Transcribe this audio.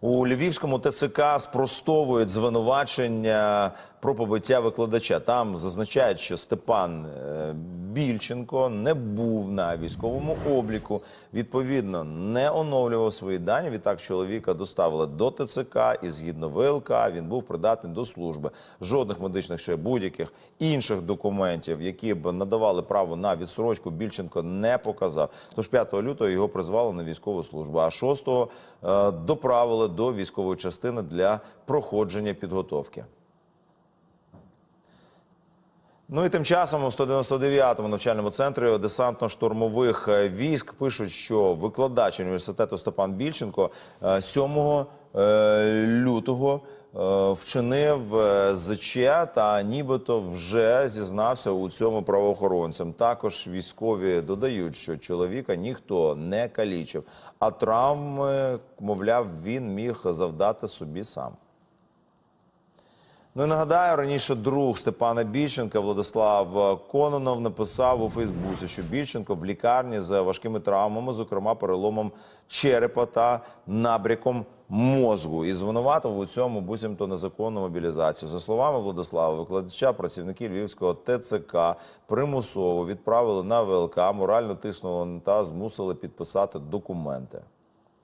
У Львівському ТЦК спростовують звинувачення про побиття викладача. Там зазначають, що Степан е, Більченко не був на військовому обліку. Відповідно, не оновлював свої дані. Відтак чоловіка доставили до ТЦК і згідно ВЛК він був придатний до служби. Жодних медичних ще будь-яких інших документів, які б надавали право на відсрочку, Більченко не показав. Тож 5 лютого його призвали на військову службу, а 6-го е, доправили до військової частини для проходження підготовки. Ну і тим часом у 199-му навчальному центрі десантно-штурмових е, військ пишуть, що викладач університету Степан Більченко е, 7 е, лютого е, вчинив е, ЗЧ та нібито вже зізнався у цьому правоохоронцям. Також військові додають, що чоловіка ніхто не калічив, а травми, мовляв, він міг завдати собі сам. Ну і нагадаю, раніше друг Степана Більченка Владислав Кононов написав у Фейсбуці, що Більченко в лікарні з важкими травмами, зокрема переломом черепа та набряком мозгу, і звинуватив у цьому буцімто незаконну мобілізацію. За словами Владислава, викладача працівники Львівського ТЦК примусово відправили на ВЛК, морально тиснули та змусили підписати документи.